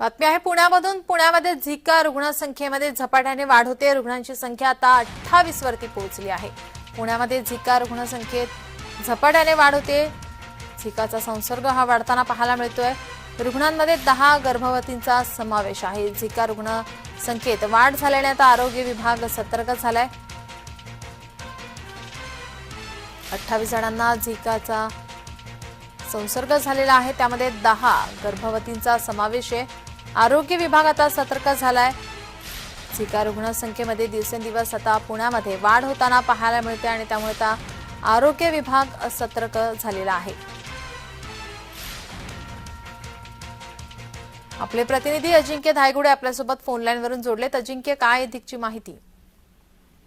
बातमी आहे पुण्यामधून पुण्यामध्ये झिका रुग्णसंख्येमध्ये झपाट्याने वाढ होते. रुग्णांची संख्या आता अठ्ठावीस वरती पोहोचली आहे. पुण्यामध्ये झिका रुग्णसंख्येत झपाट्याने वाढ होते. झिकाचा संसर्ग हा वाढताना पाहायला मिळतोय. रुग्णांमध्ये दहा गर्भवतींचा समावेश आहे. झिका रुग्ण संख्येत वाढ झाल्याने आता आरोग्य विभाग सतर्क झालाय. अठ्ठावीस जणांना झिकाचा संसर्ग झालेला आहे. त्यामध्ये दहा गर्भवतींचा समावेश आहे. आरोग्य विभाग आता सतर्क झालाय. झिका रुग्णसंख्येमध्ये दिवसेंदिवस आता पुण्यामध्ये वाढ होताना पाहायला मिळते आणि त्यामुळे आता आरोग्य विभाग सतर्क झालेला आहे. आपले प्रतिनिधी अजिंक्य धायगुडे आपल्यासोबत फोन लाईनवरून जोडलेत. अजिंक्य काय अधिकची माहिती?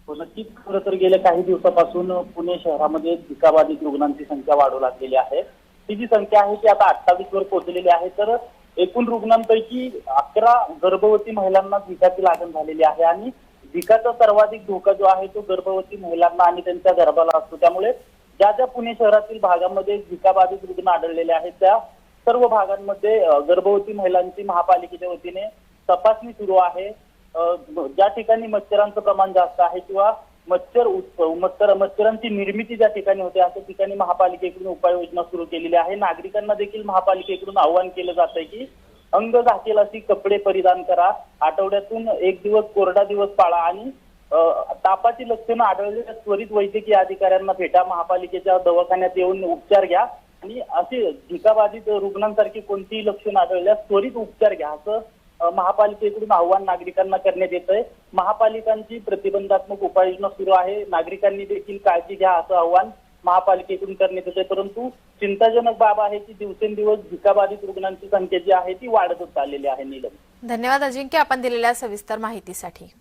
हो, नक्कीच. खरं तर गेल्या काही दिवसापासून पुणे शहरामध्ये झिकाबाधित रुग्णांची संख्या वाढू लागलेली आहे. ही जी संख्या आहे ती आता अठ्ठावीस वर पोहोचलेली आहे. तर एकूण रुग्णांपैकी अकरा गर्भवती महिलांना झिकाची लागण झालेली आहे आणि झिकाचा सर्वाधिक धोका जो आहे तो गर्भवती महिलांना आणि त्यांच्या गर्भाला असतो. त्यामुळे ज्या ज्या पुणे शहरातील भागामध्ये झिकाबाधित रुग्ण आढळलेले आहेत त्या सर्व भागांमध्ये गर्भवती महिलांची महापालिकेच्या वतीने तपासणी सुरू आहे. ज्या ठिकाणी मच्छरांचं प्रमाण जास्त आहे किंवा मच्छर उत्सव मच्छर मच्छरांची निर्मिती ज्या ठिकाणी होते अशा ठिकाणी महापालिकेकडून उपाययोजना सुरू केलेली आहे नागरिकांना देखील महापालिकेकडून आवाहन केलं जात आहे की अंग झाकेल अशी कपडे परिधान करा. आठवड्यातून एक दिवस कोरडा दिवस पाळा आणि तापाची लक्षणं आढळलेल्या त्वरित वैद्यकीय अधिकाऱ्यांना भेटा. महापालिकेच्या दवाखान्यात येऊन उपचार घ्या आणि असे झिकाबाधित रुग्णांसारखी कोणतीही लक्षणं आढळल्यास त्वरित उपचार घ्या. असं महापालिकेकडून आव्हान नागरिकांना करण्यात येत आहे महापालिकांची प्रतिबंधात्मक उपाययोजना सुरू आहे. नागरिकांनी देखील काळजी घ्या असं आव्हान महापालिकेकडून करण्यात येत आहे परंतु चिंताजनक बाब आहे की दिवसेंदिवस झिकाबाधित रुग्णांची संख्या जी आहे ती वाढतच चाललेली आहे नीलम. धन्यवाद अजिंक्य आपण दिलेल्या सविस्तर माहितीसाठी.